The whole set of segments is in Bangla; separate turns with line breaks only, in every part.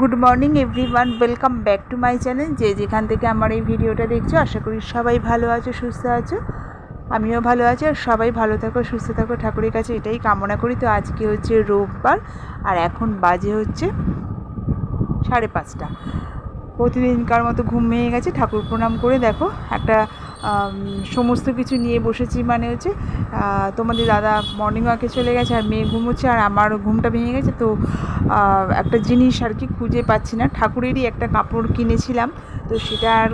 Good morning everyone welcome back to my channel যে যেখান থেকে আমার এই ভিডিওটা দেখছ, আশা করি সবাই ভালো আছো, সুস্থ আছো। আমিও ভালো আছি আর সবাই ভালো থাকো, সুস্থ থাকো। ঠাকুরের কাছে এটাই কামনা করি। তো আজকে হচ্ছে রোববার আর এখন বাজে হচ্ছে সাড়ে পাঁচটা। প্রতিদিনকার মতো ঘুম ভেঙে গেছে। ঠাকুর প্রণাম করে দেখো। একটা সমস্ত কিছু নিয়ে বসেছি মানে হচ্ছে তোমাদের দাদা মর্নিং ওয়াকে চলে গেছে আর মেয়ে ঘুমোচ্ছে আর আমার ঘুমটা ভেঙে গেছে, তো একটা জিনিস আর কি খুঁজে পাচ্ছি না। ঠাকুরেরই একটা কাপড় কিনেছিলাম, তো সেটা আর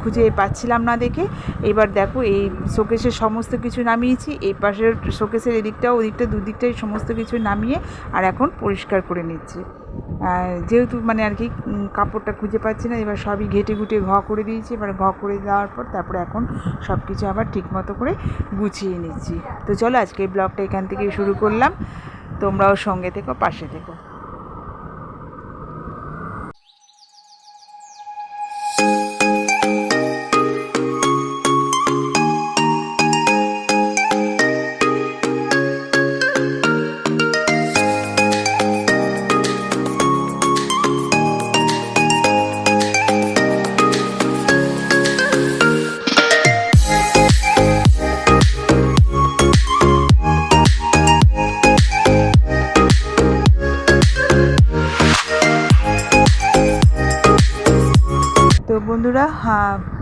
খুঁজে পাচ্ছিলাম না দেখে। এবার দেখো এই শোকেসের সমস্ত কিছু নামিয়েছি, এই পাশের শোকেসের এদিকটাও ওদিকটা দুদিকটাই সমস্ত কিছু নামিয়ে আর এখন পরিষ্কার করে নিচ্ছি। যেহেতু মানে আর কি কাপড়টা খুঁজে পাচ্ছি না, এবার সবই ঘেটে ঘুটে ঘ করে দিয়েছি, এবার ঘ করে দেওয়ার পর তারপরে এখন সব কিছু আবার ঠিক মতো করে গুছিয়ে নিচ্ছি। তো চলো আজকে ব্লগটা এখান থেকে শুরু করলাম। তোমরাও সঙ্গে থেকো, পাশে থেকো।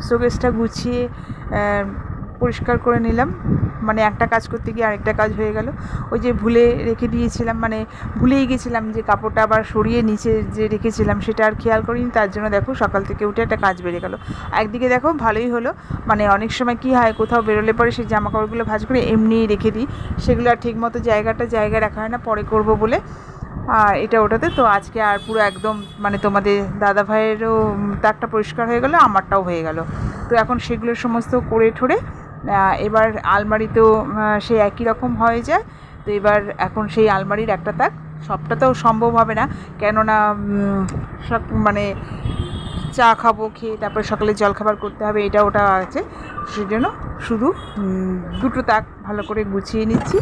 শোকেসটা গুছিয়ে পরিষ্কার করে নিলাম। মানে একটা কাজ করতে গিয়ে আরেকটা কাজ হয়ে গেল। ওই যে ভুলে রেখে দিয়েছিলাম মানে ভুলেই গেছিলাম যে কাপড়টা আবার সরিয়ে নিচে যে রেখেছিলাম সেটা আর খেয়াল করিনি। তার জন্য দেখো সকাল থেকে উঠে একটা কাজ বেড়ে গেল। একদিকে দেখো ভালোই হলো মানে অনেক সময় কি হয়, কোথাও বেরোলে পরে সেই জামা কাপড়গুলো ভাঁজ করে এমনিই রেখে দিই। সেগুলো আর ঠিক মতো জায়গাটা জায়গায় রাখা হয় না, পরে করব বলে। এটা ওটাতে, তো আজকে আর পুরো একদম মানে তোমাদের দাদা ভাইয়েরও তাকটা পরিষ্কার হয়ে গেল, আমারটাও হয়ে গেল। তো এখন সেগুলো সমস্ত করে ঠোরে এবার আলমারিতেও সেই একই রকম হয়ে যায়। তো এবার এখন সেই আলমারির একটা তাক সবটা তো সম্ভব হবে না। কেননা সব মানে চা খাব, খেয়ে তারপরে সকালে জল খাবার করতে হবে, এটা ওটা আছে। সেজন্য শুধু দুটো তাক ভালো করে গুছিয়ে নিচ্ছি।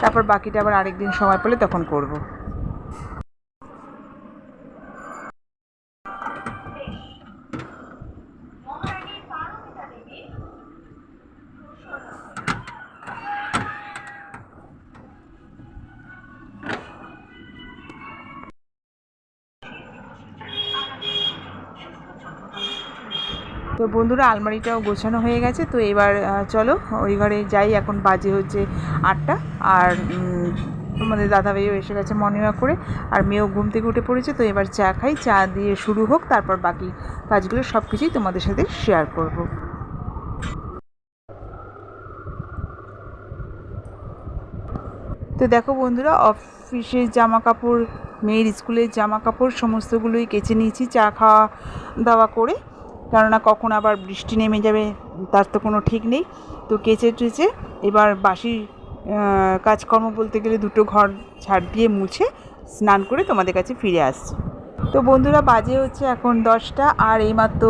তারপর বাকিটা আবার আরেকদিন সময় পেলে তখন করব। তো বন্ধুরা, আলমারিটাও গোছানো হয়ে গেছে। তো এবার চলো, ওই ঘরে যাই। এখন বাজে হচ্ছে আটটা। আর তোমাদের দাদাভাইও এসে গেছে মর্নিং ওয়াক করে। আর মেয়েও ঘুম থেকে উঠে পড়েছে। তো এবার চা খাই। চা দিয়ে শুরু হোক, তারপর বাকি কাজগুলো সব কিছুই তোমাদের সাথে শেয়ার করব। তো দেখো বন্ধুরা অফিসের জামা কাপড় মেয়ের স্কুলের জামা কাপড় সমস্তগুলোই কেচে নিয়েছি। চা খাওয়া দাওয়া করে কেননা কখন আবার বৃষ্টি নেমে যাবে, তার তো কোনো ঠিক নেই। তো কেচে টেচে এবার বাসি কাজকর্ম বলতে গেলে দুটো ঘর ছাড় দিয়ে মুছে স্নান করে তোমাদের কাছে ফিরে আসছি। তো বন্ধুরা, বাজে হচ্ছে এখন দশটা আর এইমাত্র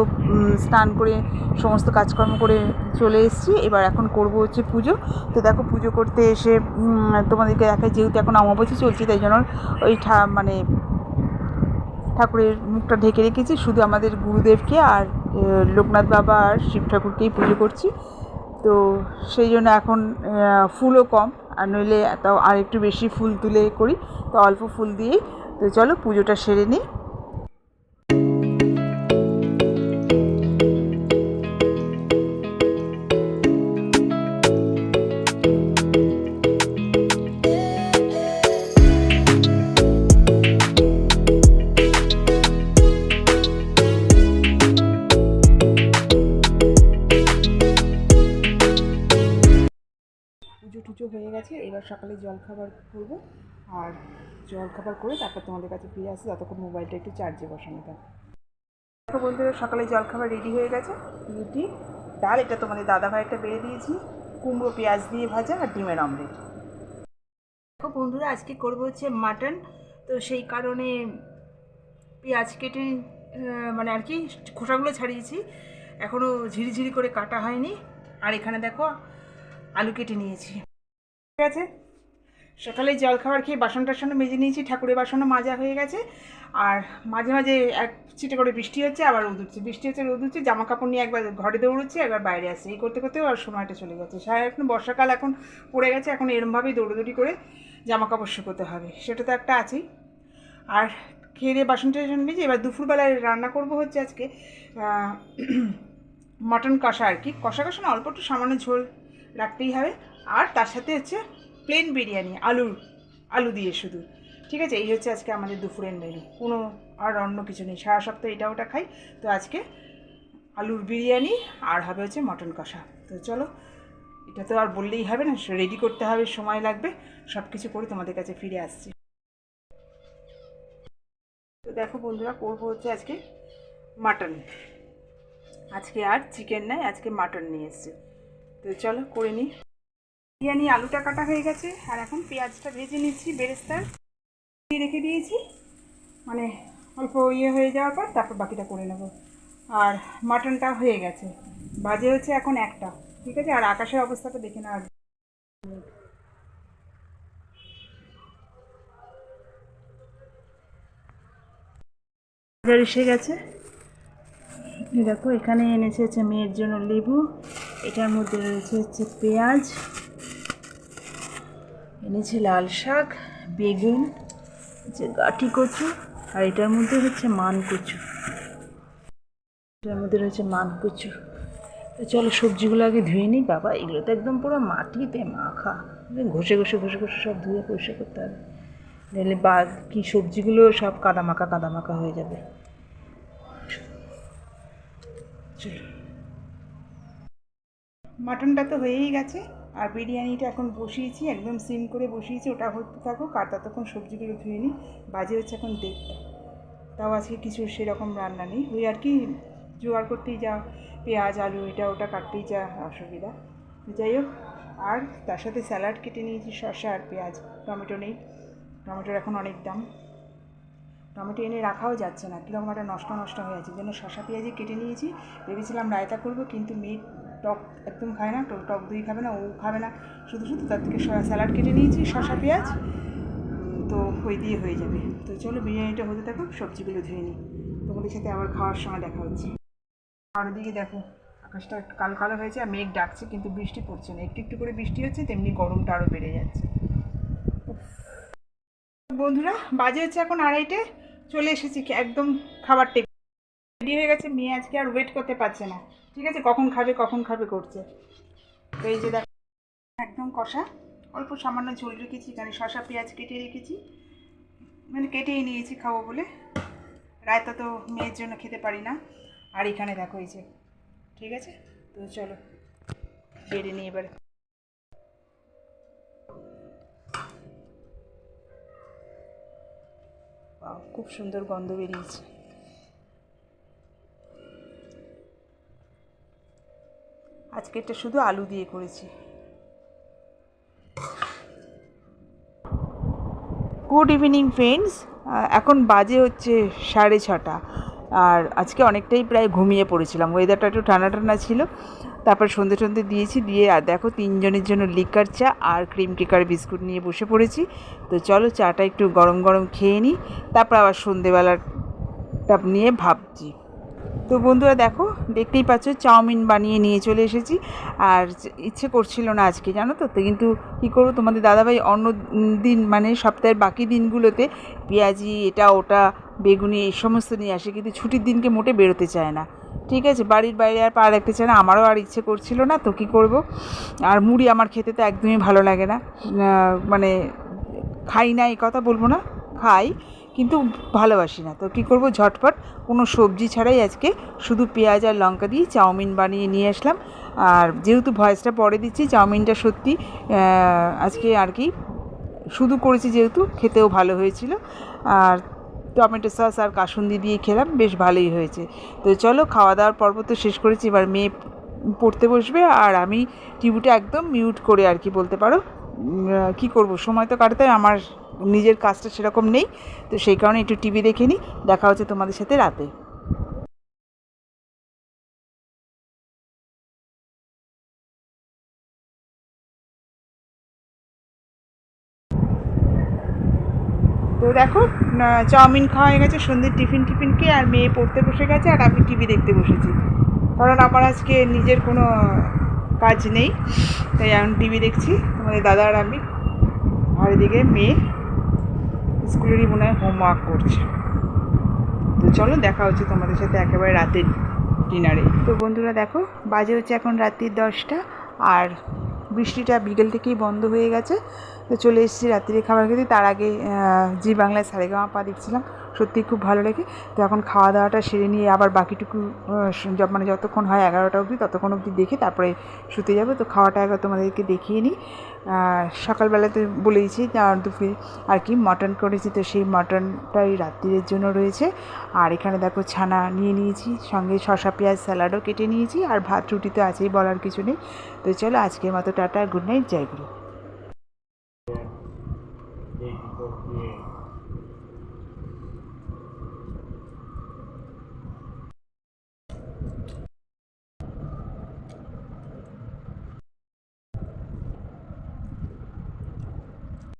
স্নান করে সমস্ত কাজকর্ম করে চলে এসেছি। এবার এখন করব হচ্ছে পুজো। তো দেখো পুজো করতে এসে তোমাদেরকে দেখায় যেহেতু এখন অমাবস্যা চলছে, তাই জন্য ওই মানে ঠাকুরের মুখটা ঢেকে রেখেছি। শুধু আমাদের গুরুদেবকে আর লোকনাথ বাবা আর শিব ঠাকুরকেই পুজো করছি। তো সেই জন্য এখন ফুলও কম। আর নইলে তাও আর একটু বেশি ফুল তুলে করি। তো অল্প ফুল দিয়েই। তো চলো পুজোটা সেরে নিই। সকালে জল খাবার করব। আর জল খাবার করে তারপর তোমাদের কাছে ফিরে আসি ততক্ষণ মোবাইলটা একটু চার্জে বসানো থাক। দেখো বন্ধুরা, সকালে জল খাবার রেডি হয়ে গেছে। রুটি, ডাল, এটা তোমাদের দাদা ভাইটা বেড়ে দিয়েছি। কুমড়ো, পেঁয়াজ দিয়ে ভাজা আর ডিমের অমলেট দেখো বন্ধুরা, আজকে করব হচ্ছে মাটন তো সেই কারণে পেঁয়াজ কেটে মানে আর কি খোসাগুলো ছাড়িয়েছি। এখনও ঝিরিঝিরি করে কাটা হয়নি। আর এখানে দেখো আলু কেটে নিয়েছি। ঠিক আছে সকালে জল খাবার খেয়ে বাসন টাসনও মেজে নিয়েছি, ঠাকুরের বাসনও মাজা হয়ে গেছে। আর মাঝে মাঝে এক ছিটে করে বৃষ্টি হচ্ছে, আবার রোদ উঠছে। বৃষ্টি হচ্ছে, রোদ উঠছে জামা কাপড় নিয়ে একবার ঘরে দৌড়চ্ছে, একবার বাইরে আসছে। এই করতে করতেও আর সময়টা চলে গেছে সারা এখন বর্ষাকাল এখন পড়ে গেছে, এখন এরমভাবেই দৌড়োদৌড়ি করে জামা কাপড় শুকোতে হবে। সেটা তো একটা আছেই। আর খেয়ে দিয়ে বাসন টাসন মেজে এবার দুপুরবেলায় রান্না করব হচ্ছে আজকে মটন কষা আর কি। কষা কষা না, অল্প একটু সামান্য ঝোল রাখতেই হবে। আর তার সাথে হচ্ছে প্লেন বিরিয়ানি, আলুর, আলু দিয়ে শুধু। ঠিক আছে? এই হচ্ছে আজকে আমাদের দুপুরের মেনু কোনো আর অন্য কিছু নেই। সারা সপ্তাহ এটা ওটা খাই। তো আজকে আলুর বিরিয়ানি আর হবে হচ্ছে মটন কষা। তো চলো, এটা তো আর বললেই হবে না রেডি করতে হবে, সময় লাগবে। সব কিছু করে তোমাদের কাছে ফিরে আসছি। তো দেখো বন্ধুরা, করব হচ্ছে আজকে মাটন আজকে আর চিকেন নাই, আজকে মাটন নিয়ে এসছে। তো চলো, করে নিই। বিরিয়ানি, আলুটা কাটা হয়ে গেছে। আর এখন পেঁয়াজটা ভেজে নিচ্ছি বেরেস্তার। দিয়ে রেখে দিয়েছি। মানে অল্প ইয়ে হয়ে যাওয়ার পর তারপর বাকিটা করে নেব। আর মাটনটা হয়ে গেছে। বাজে হচ্ছে এখন একটা, ঠিক আছে? আর আকাশের অবস্থাটা দেখে না বাজার এসে গেছে। দেখো, এখানে এনেছে হচ্ছে মেয়ের জন্য লেবু। এটার মধ্যে রয়েছে হচ্ছে পেঁয়াজ। এনেছে লাল শাক, বেগুন হচ্ছে গাঠি কচু, আর এটার মধ্যে হচ্ছে মান কচু। এটার মধ্যে রয়েছে মান কচু। তো চলো সবজিগুলো আগে ধুয়ে নিই। বাবা, এগুলো তো একদম পুরো মাটিতে মাখা। ঘষে ঘষে ঘষে ঘষে সব ধুয়ে পরিষ্কার করতে হবে। নাহলে বা কি সবজিগুলো সব কাদা মাখা কাদা মাখা হয়ে যাবে। মাটনটা তো হয়েই গেছে। আর বিরিয়ানিটা এখন বসিয়েছি, একদম সিম করে বসিয়েছি, ওটা হতে থাকুক, আর ততক্ষণ সবজিগুলো ধুয়ে নিই। বাজে হচ্ছে এখন দেড়টা। তাও আজকে কিছু সেরকম রান্না নেই। ওই আর কি জোগাড় করতেই যা, পেঁয়াজ, আলু, এটা ওটা কাটতেই যা, অসুবিধা। যাই হোক, আর তার সাথে স্যালাড কেটে নিয়েছি, শসা আর পেঁয়াজ। টমেটো নেই। টমেটোর এখন অনেক দাম। টমেটো এনে রাখাও যাচ্ছে না। কীরকম একটা নষ্ট নষ্ট হয়ে আছে। জন্য শশা পেঁয়াজি কেটে নিয়েছি। ভেবেছিলাম রায়তা করব, কিন্তু মেয়ে টক একদম খায় না টক টক দই খাবে না, ও খাবে না। শুধু শুধু তার থেকে স্যালাড কেটে নিয়েছি শশা পেঁয়াজ। তো ওই দিয়ে হয়ে যাবে। তো চলো বিরিয়ানিটা হতে থাকুক, সবজিগুলো ধুয়ে নিই। তোমাদের সাথে আবার খাওয়ার সময় দেখা হচ্ছে। আর ওদিকে দেখো, আকাশটা কালো কালো হয়েছে আর মেঘ ডাকছে, কিন্তু বৃষ্টি পড়ছে না। একটু একটু করে বৃষ্টি হচ্ছে, তেমনি গরমটা আরও বেড়ে যাচ্ছে। বন্ধুরা, বাজে হচ্ছে এখন আড়াইটে। চলে এসেছি একদম খাবার টেবিল। রেডি হয়ে গেছে, মেয়ে আজকে আর ওয়েট করতে পারছে না। ঠিক আছে? কখন খাবে কখন খাবে করছে। তো এই যে দেখ, একদম কষা, অল্প সামান্য ঝোল রেখেছি এখানে শশা পেঁয়াজ কেটে রেখেছি। মানে কেটেই নিয়েছি খাব বলে। রায়তা তো মেয়ের জন্য খেতে পারি না। আর এখানে দেখো এই যে, ঠিক আছে? তো চলো, বেড়ে নিই এবার। খুব সুন্দর গন্ধ বেরিয়েছে। আজকে এটা শুধু আলু দিয়ে করেছি। গুড ইভিনিং ফ্রেন্ডস এখন বাজে হচ্ছে সাড়ে ছটা। আর আজকে অনেকটাই প্রায় ঘুমিয়ে পড়েছিলাম। ওয়েদারটা একটু ঠান্ডা ঠান্ডা ছিল। তারপর সন্ধে সন্ধে দিয়েছি। দিয়ে আর দেখো, তিনজনের জন্য লিকার চা আর ক্রিম কেকার বিস্কুট নিয়ে বসে পড়েছি। তো চলো, চাটা একটু গরম গরম খেয়ে নিই তারপর আবার সন্ধেবেলাটা নিয়ে ভাবছি। তো বন্ধুরা দেখো, দেখতেই পাচ্ছ, চাউমিন বানিয়ে নিয়ে চলে এসেছি। আর ইচ্ছে করছিল না আজকে, জানো তো? কিন্তু কী করব? তোমাদের দাদাভাই অন্য দিন মানে সপ্তাহের বাকি দিনগুলোতে পেঁয়াজি, এটা, ওটা, বেগুনি, এই সমস্ত নিয়ে আসে। কিন্তু ছুটির দিনকে মোটে বেরোতে চায় না। ঠিক আছে? বাড়ির বাইরে আর পা রাখতে চায় না। আমারও আর ইচ্ছে করছিল না, তো কী করব? আর মুড়ি আমার খেতে তো একদমই ভালো লাগে না। মানে খাই না, এই কথা বলব না। খাই। কিন্তু ভালোবাসি না। তো কী করব? ঝটপট কোনো সবজি ছাড়াই আজকে শুধু পেঁয়াজ আর লঙ্কা দিয়ে চাউমিন বানিয়ে নিয়ে আসলাম। আর যেহেতু ভয়েসটা পরে দিচ্ছি, চাউমিনটা সত্যি আজকে আর কি শুধু করেছি যেহেতু, খেতেও ভালো হয়েছিল। আর টমেটো সস আর কাসুন্দি দিয়ে খেলাম, বেশ ভালোই হয়েছে। তো চলো খাওয়া দাওয়ার পর্ব তো শেষ করেছি, এবার মেয়ে পড়তে বসবে। আর আমি টিভিটা একদম মিউট করে আর কি বলতে পারো। কি করব? সময় তো কাটাতে আমার নিজের কাজটা সেরকম নেই, তো সেই কারণে একটু টিভি দেখে নিই, দেখা হচ্ছে তোমাদের সাথে রাতে। তো দেখো চাউমিন খাওয়া হয়ে গেছে, সন্ধ্যের টিফিন টিফিন খেয়ে আর মেয়ে পড়তে বসে গেছে আর আমি টিভি দেখতে বসেছি। কারণ আমার আজকে নিজের কোনো কাজ নেই, তাই এখন টিভি দেখছি, তোমাদের দাদা আর আমি, আর এদিকে মেয়ে। স্কুলেরই মনে হয় হোমওয়ার্ক করছে। তো চলো দেখা হচ্ছে তোমাদের সাথে একেবারে রাতের ডিনারে তো বন্ধুরা দেখো, বাজে হচ্ছে এখন রাত্রির দশটা, আর বৃষ্টিটা বিকেল থেকেই বন্ধ হয়ে গেছে। তো চলে এসেছি রাত্রিরে খাবার খেতে। তার আগে জি বাংলায় সারেগামা পা দেখছিলাম। সত্যি খুব ভালো লাগে। তো এখন খাওয়া দাওয়াটা সেরে নিয়ে আবার বাকিটুকু মানে যতক্ষণ হয় এগারোটা অবধি ততক্ষণ অবধি দেখে তারপরে শুতে যাব। তো খাওয়াটা একবার তোমাদেরকে দেখিয়ে নিই। আহ, সকালবেলাতে বলেইছি দুপুরে আর কি মটন করেছি। তো সেই মটনটাই রাত্রিরের জন্য রয়েছে। আর এখানে দেখো ছানা নিয়ে নিয়েছি সঙ্গে শসা পেঁয়াজ স্যালাডও কেটে নিয়েছি। আর ভাত রুটি তো আছেই বলার কিছু নেই। তো চলো আজকের মতো টাটা গুড নাইট জয় Yeah.